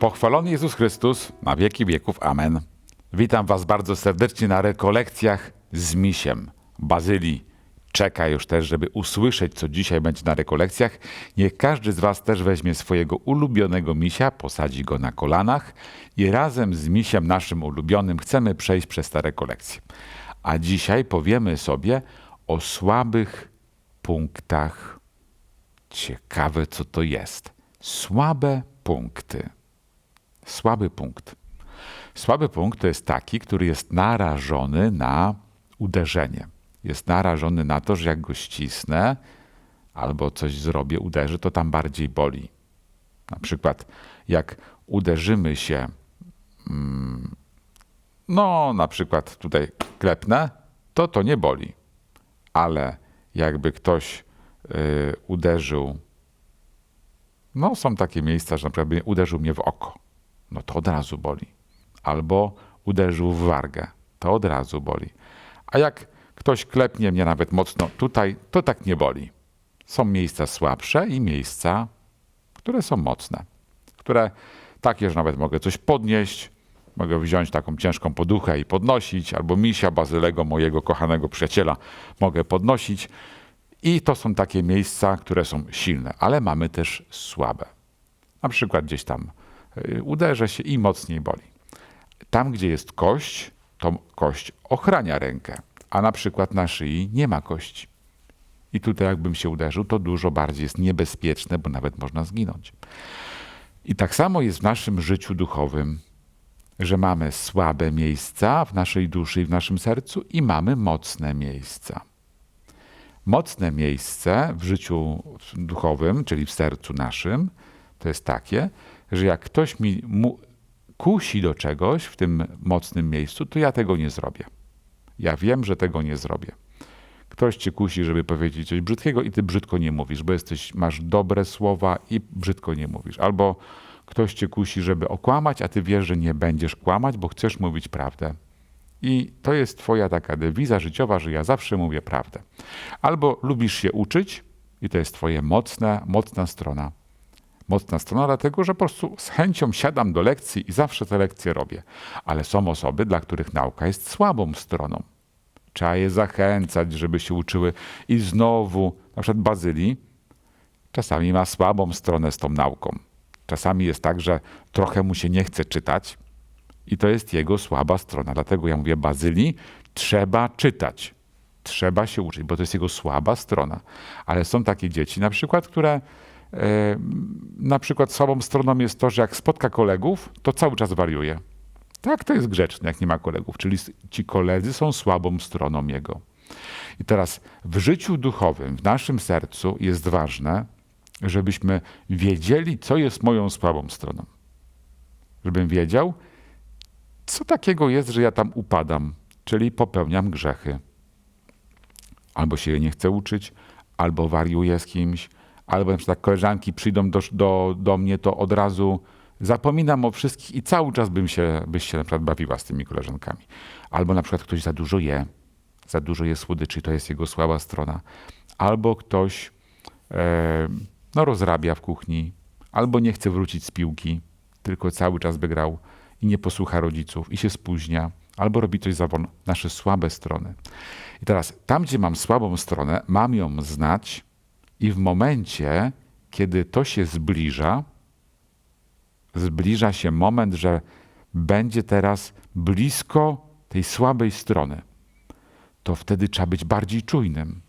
Pochwalony Jezus Chrystus na wieki wieków. Amen. Witam Was bardzo serdecznie na rekolekcjach z misiem. Bazylii czeka już też, żeby usłyszeć, co dzisiaj będzie na rekolekcjach. Niech każdy z Was też weźmie swojego ulubionego misia, posadzi go na kolanach i razem z misiem naszym ulubionym chcemy przejść przez te rekolekcje. A dzisiaj powiemy sobie o słabych punktach. Ciekawe, co to jest. Słabe punkty. Słaby punkt. Słaby punkt to jest taki, który jest narażony na uderzenie. Jest narażony na to, że jak go ścisnę albo coś zrobię, uderzy, to tam bardziej boli. Na przykład, jak uderzymy się, mm, no na przykład tutaj klepnę, to to nie boli. Ale jakby ktoś y, uderzył, no są takie miejsca, że na przykład uderzył mnie w oko no to od razu boli. Albo uderzył w wargę, to od razu boli. A jak ktoś klepnie mnie nawet mocno tutaj, to tak nie boli. Są miejsca słabsze i miejsca, które są mocne. Które takie, że nawet mogę coś podnieść, mogę wziąć taką ciężką poduchę i podnosić, albo misia Bazylego, mojego kochanego przyjaciela, mogę podnosić. I to są takie miejsca, które są silne, ale mamy też słabe. Na przykład gdzieś tam uderzę się i mocniej boli. Tam, gdzie jest kość, to kość ochrania rękę, a na przykład na szyi nie ma kości. I tutaj, jakbym się uderzył, to dużo bardziej jest niebezpieczne, bo nawet można zginąć. I tak samo jest w naszym życiu duchowym, że mamy słabe miejsca w naszej duszy i w naszym sercu, i mamy mocne miejsca. Mocne miejsce w życiu duchowym, czyli w sercu naszym, to jest takie, że jak ktoś mi kusi do czegoś w tym mocnym miejscu, to ja tego nie zrobię. Ja wiem, że tego nie zrobię. Ktoś cię kusi, żeby powiedzieć coś brzydkiego i ty brzydko nie mówisz, bo jesteś, masz dobre słowa i brzydko nie mówisz. Albo ktoś cię kusi, żeby okłamać, a ty wiesz, że nie będziesz kłamać, bo chcesz mówić prawdę. I to jest twoja taka dewiza życiowa, że ja zawsze mówię prawdę. Albo lubisz się uczyć i to jest twoje mocna, mocna strona mocna strona, dlatego że po prostu z chęcią siadam do lekcji i zawsze te lekcje robię. Ale są osoby, dla których nauka jest słabą stroną. Trzeba je zachęcać, żeby się uczyły. I znowu, na przykład Bazylii, czasami ma słabą stronę z tą nauką. Czasami jest tak, że trochę mu się nie chce czytać i to jest jego słaba strona. Dlatego ja mówię, Bazylii, trzeba czytać. Trzeba się uczyć, bo to jest jego słaba strona. Ale są takie dzieci na przykład, które na przykład słabą stroną jest to, że jak spotka kolegów, to cały czas wariuje. Tak, to jest grzeczne, jak nie ma kolegów, czyli ci koledzy są słabą stroną jego. I teraz w życiu duchowym, w naszym sercu jest ważne, żebyśmy wiedzieli, co jest moją słabą stroną. Żebym wiedział, co takiego jest, że ja tam upadam, czyli popełniam grzechy. Albo się nie chcę uczyć, albo wariuję z kimś, albo na przykład koleżanki przyjdą do, do, do mnie, to od razu zapominam o wszystkich i cały czas bym się, byś się na przykład bawiła z tymi koleżankami. Albo na przykład ktoś za dużo je, za dużo je słodyczy, to jest jego słaba strona. Albo ktoś e, no, rozrabia w kuchni, albo nie chce wrócić z piłki, tylko cały czas by grał i nie posłucha rodziców i się spóźnia, albo robi coś za. Nasze słabe strony. I teraz tam, gdzie mam słabą stronę, mam ją znać, i w momencie, kiedy to się zbliża, zbliża się moment, że będzie teraz blisko tej słabej strony, to wtedy trzeba być bardziej czujnym,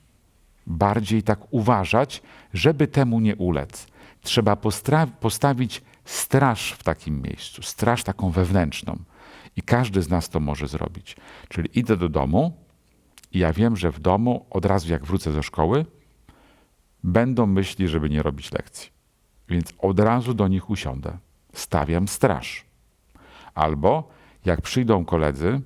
bardziej tak uważać, żeby temu nie ulec. Trzeba postawić straż w takim miejscu, straż taką wewnętrzną. I każdy z nas to może zrobić. Czyli idę do domu i ja wiem, że w domu od razu jak wrócę ze szkoły, będą myśli, żeby nie robić lekcji. Więc od razu do nich usiądę. Stawiam straż. Albo jak przyjdą koledzy,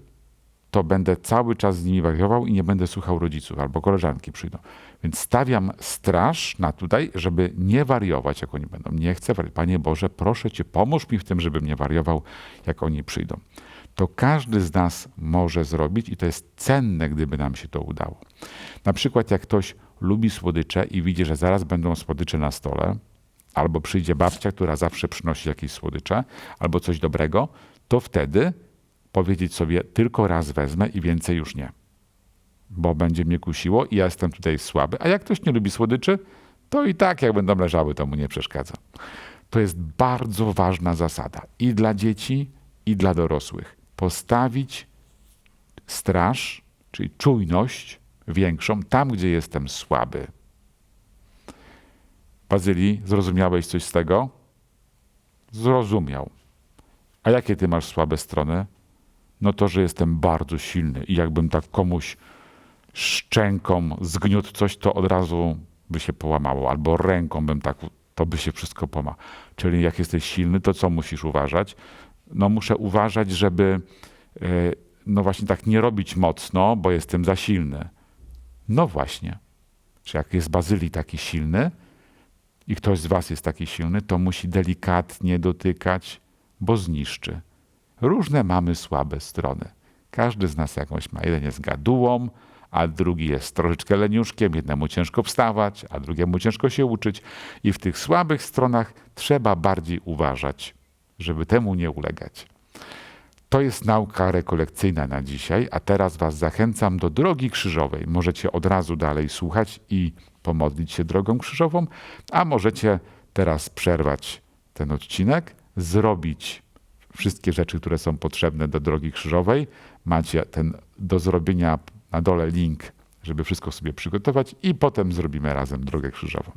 to będę cały czas z nimi wariował i nie będę słuchał rodziców, albo koleżanki przyjdą. Więc stawiam straż na tutaj, żeby nie wariować, jak oni będą. Nie chcę. Panie Boże, proszę Cię, pomóż mi w tym, żebym nie wariował, jak oni przyjdą. To każdy z nas może zrobić i to jest cenne, gdyby nam się to udało. Na przykład, jak ktoś lubi słodycze i widzi, że zaraz będą słodycze na stole, albo przyjdzie babcia, która zawsze przynosi jakieś słodycze, albo coś dobrego, to wtedy powiedzieć sobie tylko raz wezmę i więcej już nie. Bo będzie mnie kusiło i ja jestem tutaj słaby. A jak ktoś nie lubi słodyczy, to i tak jak będą leżały, to mu nie przeszkadza. To jest bardzo ważna zasada i dla dzieci, i dla dorosłych. Postawić straż, czyli czujność większą tam, gdzie jestem słaby. Bazylii, zrozumiałeś coś z tego? Zrozumiał. A jakie ty masz słabe strony? No to, że jestem bardzo silny i jakbym tak komuś szczęką zgniótł coś, to od razu by się połamało, albo ręką bym tak, to by się wszystko połamało. Czyli jak jesteś silny, to co musisz uważać? No muszę uważać, żeby e, no właśnie tak nie robić mocno, bo jestem za silny. No właśnie. Czy jak jest Bazylii taki silny i ktoś z was jest taki silny, to musi delikatnie dotykać, bo zniszczy. Różne mamy słabe strony. Każdy z nas jakąś ma. Jeden jest gadułą, a drugi jest troszeczkę leniuszkiem. Jednemu ciężko wstawać, a drugiemu ciężko się uczyć. I w tych słabych stronach trzeba bardziej uważać, żeby temu nie ulegać. To jest nauka rekolekcyjna na dzisiaj, a teraz Was zachęcam do drogi krzyżowej. Możecie od razu dalej słuchać i pomodlić się drogą krzyżową, a możecie teraz przerwać ten odcinek, zrobić wszystkie rzeczy, które są potrzebne do drogi krzyżowej. Macie ten do zrobienia na dole link, żeby wszystko sobie przygotować i potem zrobimy razem drogę krzyżową.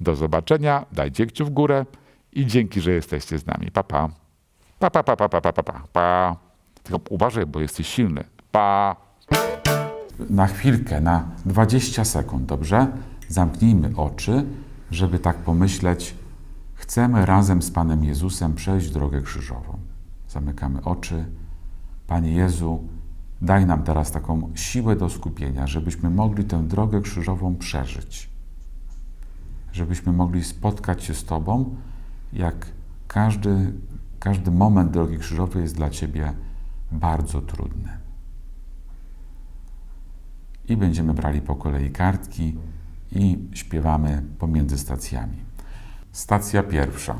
Do zobaczenia, dajcie kciuk w górę i dzięki, że jesteście z nami. Pa, pa. Pa, pa, pa, pa, pa, pa, pa, pa, pa. Tylko uważaj, bo jesteś silny. Pa. Na chwilkę, na 20 sekund, dobrze? Zamknijmy oczy, żeby tak pomyśleć. Chcemy razem z Panem Jezusem przejść drogę krzyżową. Zamykamy oczy. Panie Jezu, daj nam teraz taką siłę do skupienia, żebyśmy mogli tę drogę krzyżową przeżyć. Żebyśmy mogli spotkać się z Tobą, jak każdy, każdy moment drogi krzyżowej jest dla Ciebie bardzo trudny. I będziemy brali po kolei kartki i śpiewamy pomiędzy stacjami. Stacja pierwsza.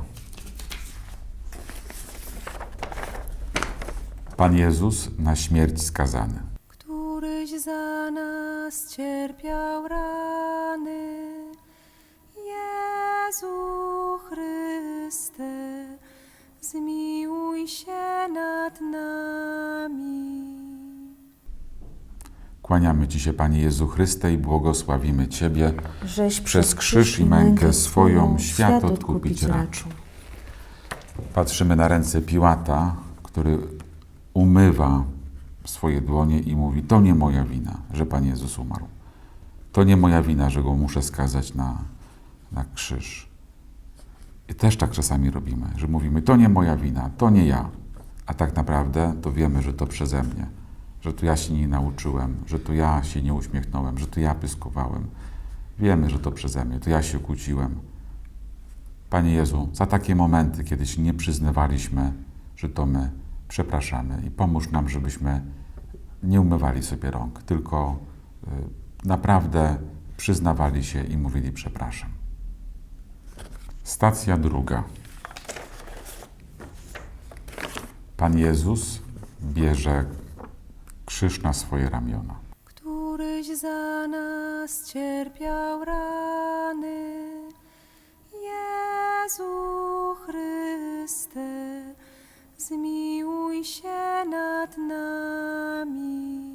Pan Jezus na śmierć skazany. któryś za nas cierpiał rany. Jezu Chryste, zmiłuj się nad nami. Kłaniamy Ci się, Panie Jezu Chryste, i błogosławimy Ciebie. żeś Przez krzyż i mękę swoją świat odkupić raczył. Patrzymy na ręce Piłata, który umywa swoje dłonie i mówi: To nie moja wina, że Pan Jezus umarł. To nie moja wina, że go muszę skazać na, na krzyż. I też tak czasami robimy, że mówimy: To nie moja wina, to nie ja. A tak naprawdę to wiemy, że to przeze mnie, że to ja się nie nauczyłem, że to ja się nie uśmiechnąłem, że to ja pyskowałem. Wiemy, że to przeze mnie, to ja się kłóciłem. Panie Jezu, za takie momenty, kiedy się nie przyznawaliśmy, że to my, przepraszamy i pomóż nam, żebyśmy nie umywali sobie rąk, tylko y, naprawdę przyznawali się i mówili przepraszam. Stacja druga. Pan Jezus bierze krzyż na swoje ramiona. któryś za nas cierpiał rany. Jezu Chryste, zmiłuj się nad nami.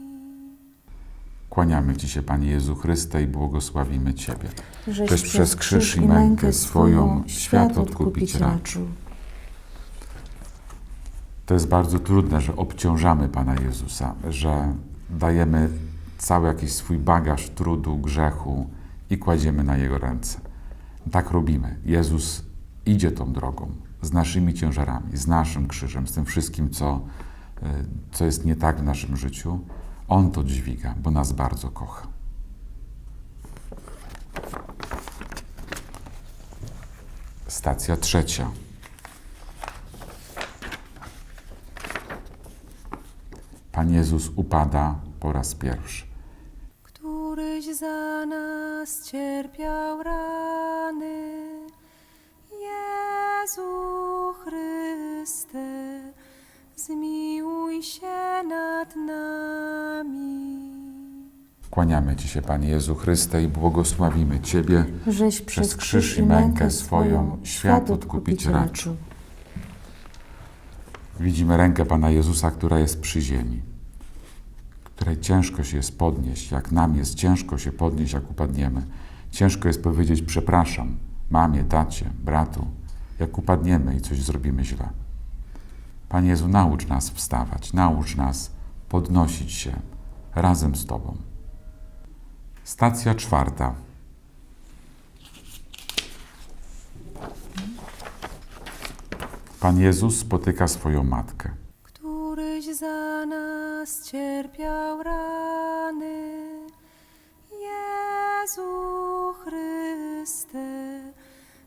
Kłaniamy Ci się, Panie Jezu Chryste, i błogosławimy Ciebie. żeś Żeś przez krzyż i mękę swoją świat odkupić raczył. To jest bardzo trudne, że obciążamy Pana Jezusa, że dajemy cały jakiś swój bagaż trudu, grzechu i kładziemy na Jego ręce. Tak robimy. Jezus idzie tą drogą z naszymi ciężarami, z naszym krzyżem, z tym wszystkim, co, y, co jest nie tak w naszym życiu. On to dźwiga, bo nas bardzo kocha. Stacja trzecia. Pan Jezus upada po raz pierwszy. któryś za nas cierpiał rany. Kłaniamy Ci się, Panie Jezu Chryste, i błogosławimy Ciebie. żeś przez krzyż i mękę swoją świat odkupić raczył. Widzimy rękę Pana Jezusa, która jest przy ziemi, której ciężko się jest podnieść, jak nam jest ciężko się podnieść, jak upadniemy. Ciężko jest powiedzieć przepraszam mamie, tacie, bratu, jak upadniemy i coś zrobimy źle. Panie Jezu, naucz nas wstawać, naucz nas podnosić się razem z Tobą. Stacja czwarta. Pan Jezus spotyka swoją matkę. któryś za nas cierpiał rany. Jezu Chryste,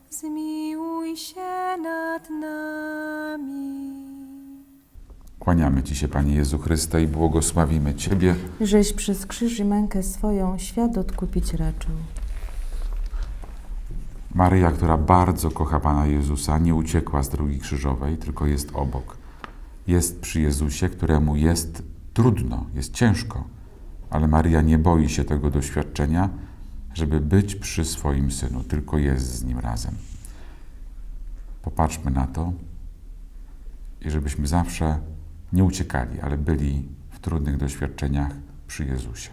zmiłuj się nad nami. Kłaniamy Ci się, Panie Jezu Chryste, i błogosławimy Ciebie. żeś przez krzyż i mękę swoją świat odkupić raczył. Maryja, która bardzo kocha Pana Jezusa, nie uciekła z drogi krzyżowej, tylko jest obok. Jest przy Jezusie, któremu jest trudno, jest ciężko, ale Maryja nie boi się tego doświadczenia, żeby być przy swoim synu, tylko jest z nim razem. Popatrzmy na to i żebyśmy zawsze nie uciekali, ale byli w trudnych doświadczeniach przy Jezusie.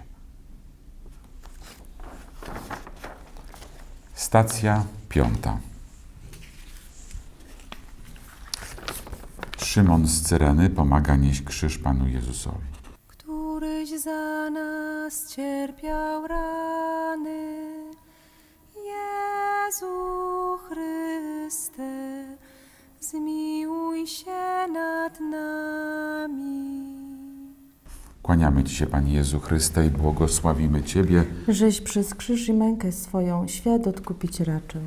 Stacja piąta. Szymon z Cyreny pomaga nieść krzyż Panu Jezusowi. któryś za nas cierpiał rany. Jezu Chryste, zmiłuj się nad nami. Kłaniamy Ci się, Panie Jezu Chryste, i błogosławimy Ciebie. żeś przez krzyż i mękę swoją świat odkupić raczył.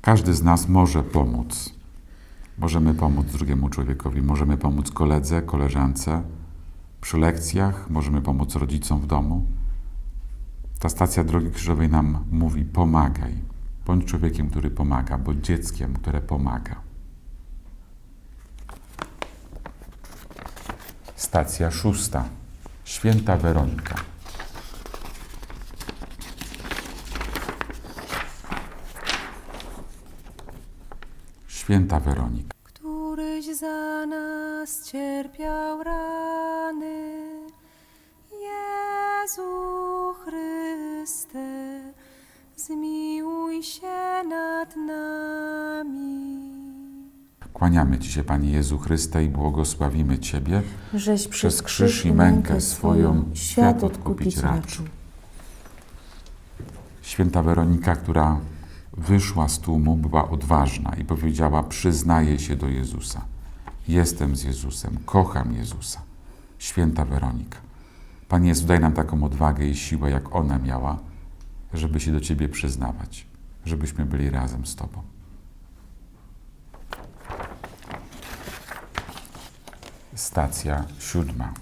Każdy z nas może pomóc. Możemy pomóc drugiemu człowiekowi, możemy pomóc koledze, koleżance przy lekcjach, możemy pomóc rodzicom w domu. Ta stacja Drogi Krzyżowej nam mówi: pomagaj. Bądź człowiekiem, który pomaga, bądź dzieckiem, które pomaga. Stacja szósta. Święta Weronika. Święta Weronika. któryś za nas cierpiał Kłaniamy Ci się, Panie Jezu Chryste, i błogosławimy Ciebie. żeś Przez krzyż i mękę swoją świat odkupić raczył. Święta Weronika, która wyszła z tłumu, była odważna i powiedziała: Przyznaję się do Jezusa. Jestem z Jezusem, kocham Jezusa. Święta Weronika. Panie Jezu, daj nam taką odwagę i siłę, jak ona miała, żeby się do Ciebie przyznawać, żebyśmy byli razem z Tobą. Stacja siódma.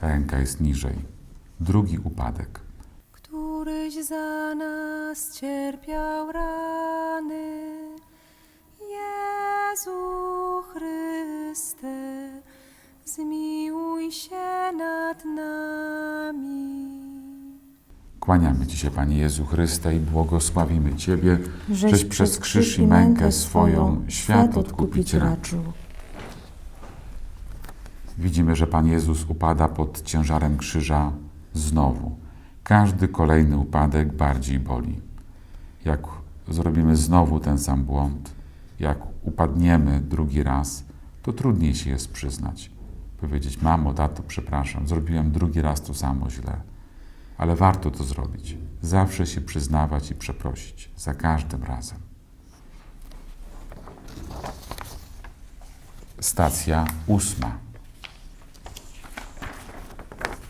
Ręka jest niżej. Drugi upadek. któryś za nas cierpiał rany. Jezu Chryste, zmiłuj się nad nami. Kłaniamy Ci się, Panie Jezu Chryste, i błogosławimy Ciebie, żeś przez krzyż i mękę swoją świat odkupić raczył. Widzimy, że Pan Jezus upada pod ciężarem krzyża znowu. Każdy kolejny upadek bardziej boli. Jak zrobimy znowu ten sam błąd, jak upadniemy drugi raz, to trudniej się jest przyznać. Powiedzieć, mamo, tato, przepraszam, zrobiłem drugi raz to samo źle. Ale warto to zrobić. Zawsze się przyznawać i przeprosić. Za każdym razem. Stacja ósma.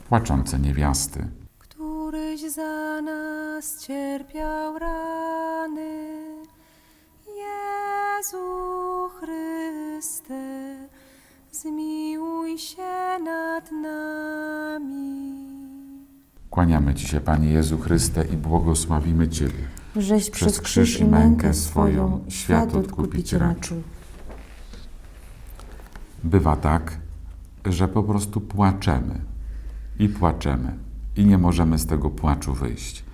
Płaczące niewiasty. któryś za nas cierpiał rany. Jezu Chryste, zmiłuj się Kłaniamy Ci się, Panie Jezu Chryste, i błogosławimy Ciebie, żeś przez krzyż i mękę swoją świat odkupić raczył. Bywa tak, że po prostu płaczemy i płaczemy i nie możemy z tego płaczu wyjść.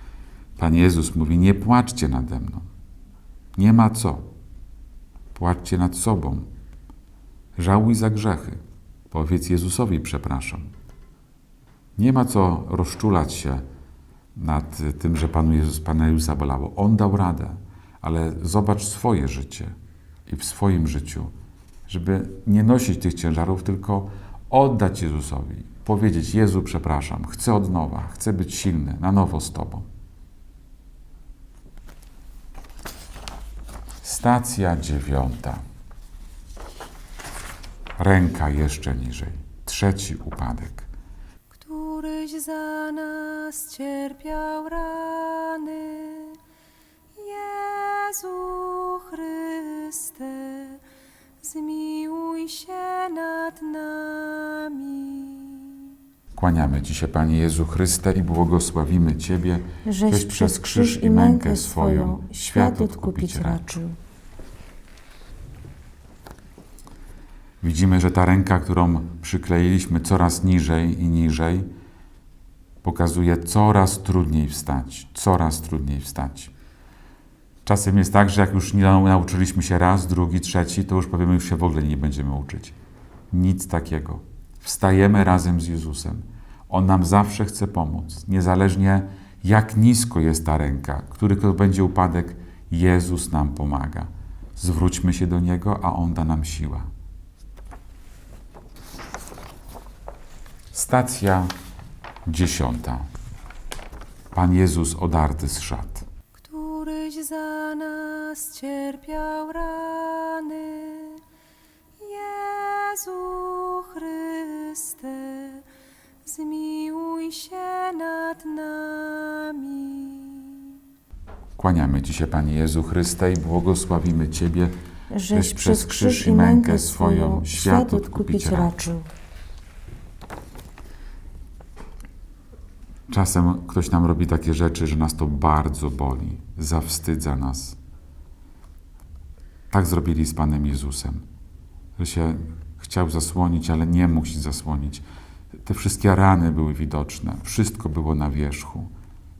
Pan Jezus mówi: Nie płaczcie nade mną. Nie ma co. Płaczcie nad sobą. Żałuj za grzechy. Powiedz Jezusowi przepraszam. Nie ma co rozczulać się nad tym, że Panu Jezus, Pana Jezusa bolało. On dał radę, ale zobacz swoje życie i w swoim życiu, żeby nie nosić tych ciężarów, tylko oddać Jezusowi. Powiedzieć: Jezu, przepraszam, chcę od nowa, chcę być silny, na nowo z Tobą. Stacja dziewiąta. Ręka jeszcze niżej. Trzeci upadek. Któryś za nas cierpiał rany. Jezu Chryste, zmiłuj się nad nami. Kłaniamy Ci się, Panie Jezu Chryste, i błogosławimy Ciebie, Żeś przez krzyż i mękę swoją świat odkupić raczył. Widzimy, że ta ręka, którą przykleiliśmy coraz niżej i niżej, pokazuje coraz trudniej wstać, coraz trudniej wstać. Czasem jest tak, że jak już nie nauczyliśmy się raz, drugi, trzeci, to już powiemy, już się w ogóle nie będziemy uczyć. Nic takiego. Wstajemy razem z Jezusem. On nam zawsze chce pomóc, niezależnie jak nisko jest ta ręka, który to będzie upadek, Jezus nam pomaga. Zwróćmy się do Niego, a On da nam siłę. Stacja dziesiąta. Pan Jezus odarty z szat. któryś za nas cierpiał rany. Jezu Chryste, zmiłuj się nad nami. Kłaniamy Ci się, Panie Jezu Chryste, i błogosławimy Ciebie, Żeś przez krzyż i mękę swoją świat odkupić raczył. Czasem ktoś nam robi takie rzeczy, że nas to bardzo boli, zawstydza nas. Tak zrobili z Panem Jezusem, że się chciał zasłonić, ale nie się zasłonić. Te wszystkie rany były widoczne, wszystko było na wierzchu.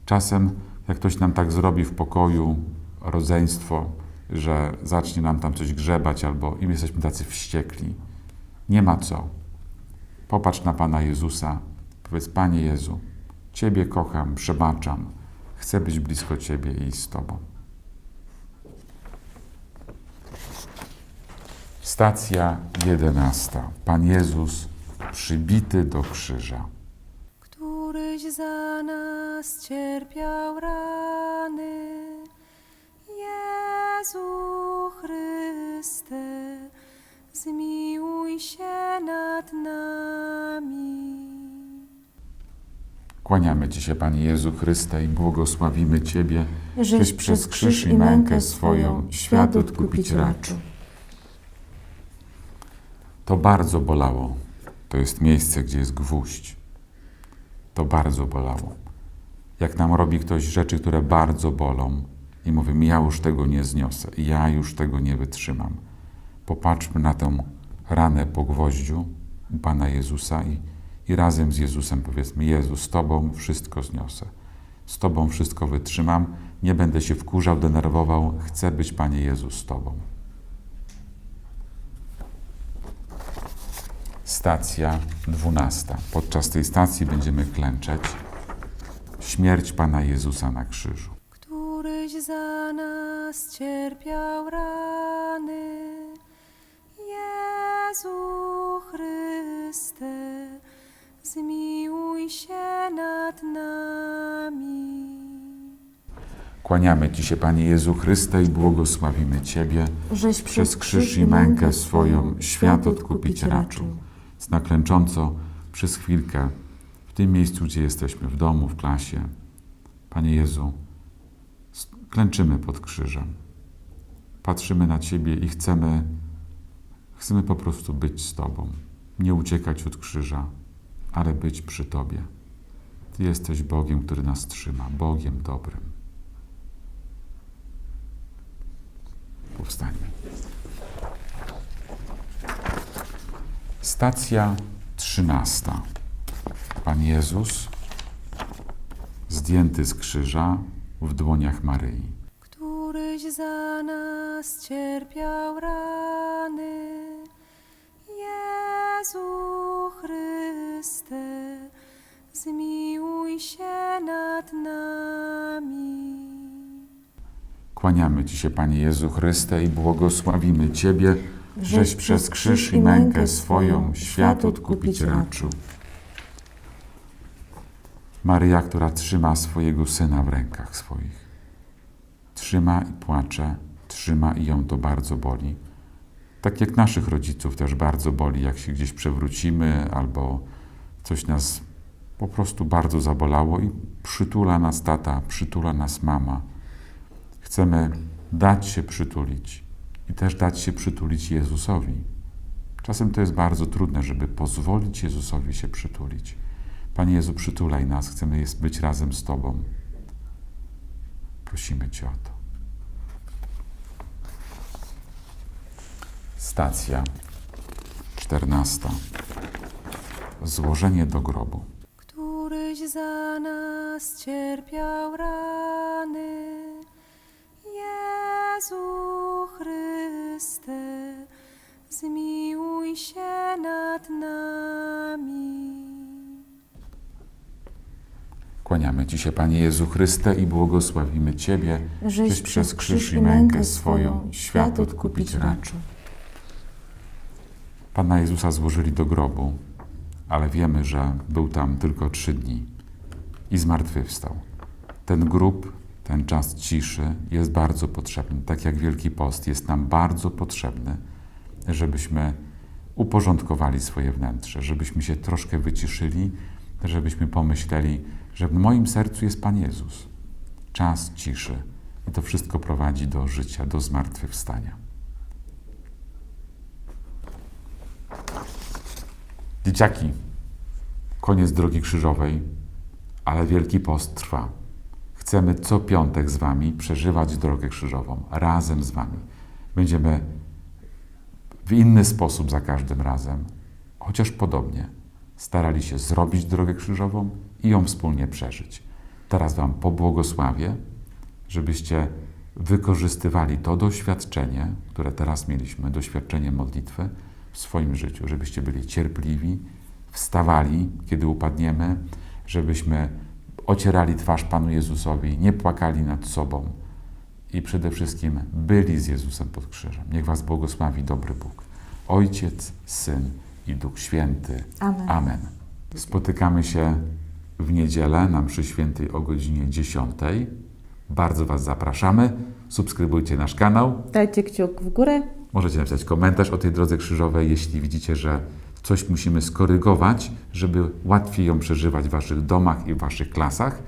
Czasem, jak ktoś nam tak zrobi w pokoju, rodzeństwo, że zacznie nam tam coś grzebać, albo im jesteśmy tacy wściekli, nie ma co. Popatrz na Pana Jezusa, powiedz: Panie Jezu, Ciebie kocham, przebaczam, chcę być blisko Ciebie i z Tobą. Stacja jedenasta. Pan Jezus przybity do krzyża. któryś za nas cierpiał rany. Jezu Chryste, zmiłuj się nad nami. Kłaniamy Ci się, Panie Jezu Chryste, i błogosławimy Ciebie, Żeś przez krzyż i mękę swoją świat odkupić raczył. To bardzo bolało. To jest miejsce, gdzie jest gwóźdź. To bardzo bolało. Jak nam robi ktoś rzeczy, które bardzo bolą i mówimy, ja już tego nie zniosę, ja już tego nie wytrzymam. Popatrzmy na tę ranę po gwoździu u Pana Jezusa i, i razem z Jezusem powiedzmy, Jezu, z Tobą wszystko zniosę. Z Tobą wszystko wytrzymam, nie będę się wkurzał, denerwował, chcę być, Panie Jezu, z Tobą. Stacja dwunasta. Podczas tej stacji będziemy klęczeć. Śmierć Pana Jezusa na krzyżu. któryś za nas cierpiał rany. Jezu Chryste, zmiłuj się nad nami. Kłaniamy Ci się, Panie Jezu Chryste, i błogosławimy Ciebie. Żeś Przez krzyż i mękę swoją świat odkupić raczył. Znak klęcząco przez chwilkę w tym miejscu, gdzie jesteśmy, w domu, w klasie. Panie Jezu, klęczymy pod krzyżem. Patrzymy na Ciebie i chcemy, chcemy po prostu być z Tobą. Nie uciekać od krzyża, ale być przy Tobie. Ty jesteś Bogiem, który nas trzyma, Bogiem dobrym. powstańmy. Stacja trzynasta. Pan Jezus zdjęty z krzyża w dłoniach Maryi. któryś za nas cierpiał rany. Zmiłuj się nad nami. Kłaniamy Ci się, Panie Jezu Chryste, i błogosławimy Ciebie, żeś przez krzyż i mękę swoją świat odkupić raczył. Maryja, która trzyma swojego Syna w rękach swoich. Trzyma i płacze, trzyma i ją to bardzo boli. Tak jak naszych rodziców też bardzo boli, jak się gdzieś przewrócimy albo coś nas po prostu bardzo zabolało i przytula nas tata, przytula nas mama. Chcemy dać się przytulić i też dać się przytulić Jezusowi. Czasem to jest bardzo trudne, żeby pozwolić Jezusowi się przytulić. Panie Jezu, przytulaj nas, chcemy być razem z Tobą. Prosimy Cię o to. Stacja czternasta. Złożenie do grobu. Któryś za nas cierpiał rany. Jezu Chryste, zmiłuj się nad nami. Kłaniamy Ci się, Panie Jezu Chryste, i błogosławimy Ciebie, Żeś przez krzyż i mękę swoją świat odkupić raczył. Pana Jezusa złożyli do grobu, ale wiemy, że był tam tylko trzy dni i zmartwychwstał. Ten grób, ten czas ciszy jest bardzo potrzebny. Tak jak Wielki Post jest nam bardzo potrzebny, żebyśmy uporządkowali swoje wnętrze, żebyśmy się troszkę wyciszyli, żebyśmy pomyśleli, że w moim sercu jest Pan Jezus. Czas ciszy. I to wszystko prowadzi do życia, do zmartwychwstania. Dzieciaki, koniec drogi krzyżowej, ale Wielki Post trwa. Chcemy co piątek z Wami przeżywać drogę krzyżową, razem z Wami. Będziemy w inny sposób za każdym razem, chociaż podobnie, starali się zrobić drogę krzyżową i ją wspólnie przeżyć. Teraz Wam pobłogosławię, żebyście wykorzystywali to doświadczenie, które teraz mieliśmy, doświadczenie modlitwy w swoim życiu, żebyście byli cierpliwi, wstawali, kiedy upadniemy, żebyśmy ocierali twarz Panu Jezusowi, nie płakali nad sobą i przede wszystkim byli z Jezusem pod krzyżem. Niech Was błogosławi dobry Bóg. Ojciec, Syn i Duch Święty. Amen. Amen. Spotykamy się w niedzielę na mszy świętej o godzinie 10. Bardzo Was zapraszamy. Subskrybujcie nasz kanał. Dajcie kciuk w górę. Możecie napisać komentarz o tej drodze krzyżowej, jeśli widzicie, że coś musimy skorygować, żeby łatwiej ją przeżywać w Waszych domach i w Waszych klasach,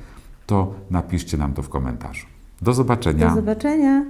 to napiszcie nam to w komentarzu. Do zobaczenia. Do zobaczenia.